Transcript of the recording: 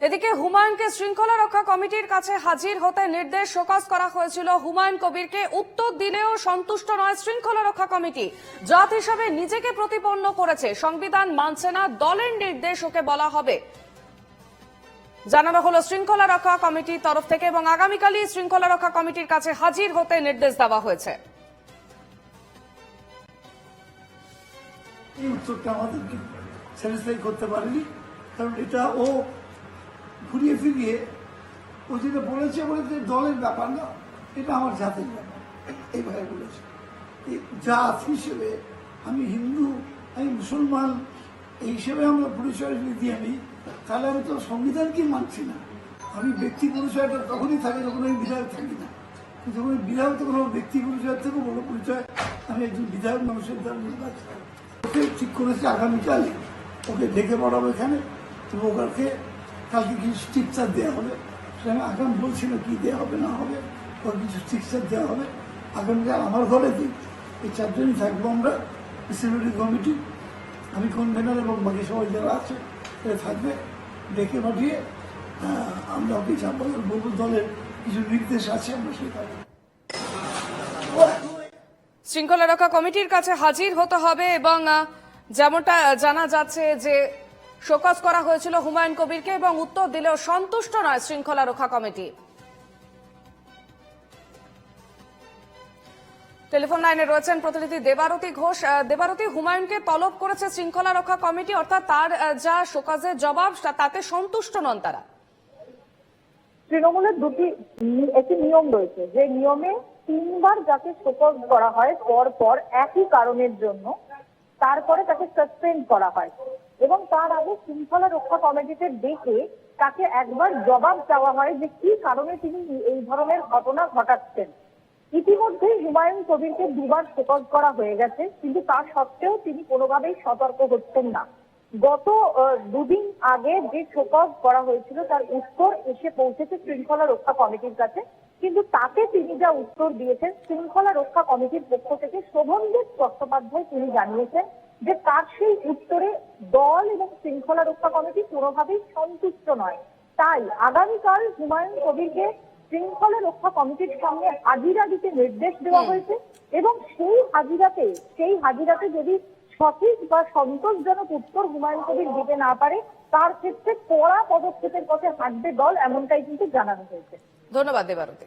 এদিকে হুমায়ুনকে শৃঙ্খলা রক্ষা কমিটির কাছে হাজির হতে নির্দেশ শোকজ করা হয়েছিল। হুমায়ুন কবিরকে উত্তর দিলেও সন্তুষ্ট নয় শৃঙ্খলা রক্ষা কমিটি। জাত হিসাবে নিজেকে প্রতিপন্ন করেছে। সংবিধান মানছে না, দলের নির্দেশ ওকে বলা হবে। জানানো হলো, শৃঙ্খলা রক্ষা কমিটির তরফ থেকে এবং আগামীকালই শৃঙ্খলা রক্ষা কমিটির কাছে হাজির হতে নির্দেশ দেওয়া হয়েছে। করতে পারেনি। কারণ এটা ও ঘুরিয়ে ফিরিয়ে ও যেটা বলেছে বলেছে দলের ব্যাপার না, এটা আমার জাতির ব্যাপার। এইভাবে বলেছে। জাত হিসেবে আমি হিন্দু, আমি মুসলমান, এই হিসেবে আমরা পরিচয় দিই আমি, তাহলে আমি তো সংবিধানকে মানছি না? আমি ব্যক্তি পরিচয়টা তখনই থাকে যখন আমি বিধায়ক থাকি না। যখন বিধায়ক, তখন আমার ব্যক্তি পরিচয় থেকে বড় পরিচয়। আমি একজন বিধায়ক মানুষের দ্বারা নির্বাচিত ওকে ঠিক করেছে আগামীকাল। ওকে ডেকে পড়াবো এখানে। এবং ওকে কালকে কিছু স্টিকচার দেওয়া হবে। সেটা আগাম বলছি না কি দেওয়া হবে, না হবে ওর কিছু স্টিকচার দেওয়া হবে। আগামীকাল আমার ঘরে দিন এই চারজনই থাকব আমরা সিকিউরিটি কমিটি আমি কনভেনার এবং বাকি সবাই যারা আছে, এরা থাকবে, ডেকে পাঠিয়ে আমরা ওকে চাপ বলব দলের কিছু নির্দেশ আছে, আমরা সেটা শৃঙ্খলা রক্ষা কমিটির কাছে হাজির হতে হবে এবং যেমনটা জানা যাচ্ছে যে শোকজ করা হয়েছিল হুমায়ুন কবিরকে এবং উত্তর দিলেও সন্তুষ্ট নয় শৃঙ্খলা রক্ষা কমিটি। টেলিফোন লাইনে রয়েছেন প্রতিনিধি দেবারতী ঘোষ। দেবারতী, হুমায়ুনকে তলব করেছে শৃঙ্খলা রক্ষা কমিটি, অর্থাৎ তার যা শোকাজের জবাব তাতে সন্তুষ্ট নন তারা। তৃণমূলের দুটি একটি নিয়ম রয়েছে, যে নিয়মে তিনবার যাকে শোকজ করা হয় পর পর একই কারণের জন্য তারপরে তাকে সাসপেন্ড করা হয়। এবং তার আগে শৃঙ্খলা রক্ষা কমিটিতে ডেকে তাকে একবার জবাব চাওয়া হয় যে কি কারণে তিনি এই ধরনের ঘটনা ঘটাচ্ছেন। ইতিমধ্যে হুমায়ুন কবিরকে দুবার শোকজ করা হয়ে গেছে, কিন্তু তা সত্ত্বেও তিনি কোনোভাবেই সতর্ক হচ্ছেন না। গত দুদিন আগে যে শোকজ করা হয়েছিল তার উত্তর এসে পৌঁছেছে শৃঙ্খলা রক্ষা কমিটির কাছে, কিন্তু তাতে তিনি যা উত্তর দিয়েছেন, শৃঙ্খলা রক্ষা কমিটির পক্ষ থেকে শোভনদেব চট্টোপাধ্যায় তিনি জানিয়েছেন যে তার সেই উত্তরে দল এবং শৃঙ্খলা রক্ষা কমিটি কোনোভাবেই সন্তুষ্ট নয়। তাই আগামীকাল হুমায়ুন কবিরকে শৃঙ্খলা রক্ষা কমিটির সামনে হাজিরা দিতে নির্দেশ দেওয়া হয়েছে এবং সেই হাজিরাতে সেই হাজিরাতে যদি সঠিক বা সন্তোষজনক উত্তর হুমায়ুন কবির দিতে না পারে তার ক্ষেত্রে কড়া পদক্ষেপের পথে হাঁটবে দল এমনটাই কিন্তু জানানো হয়েছে। ধন্যবাদ দেবারতী।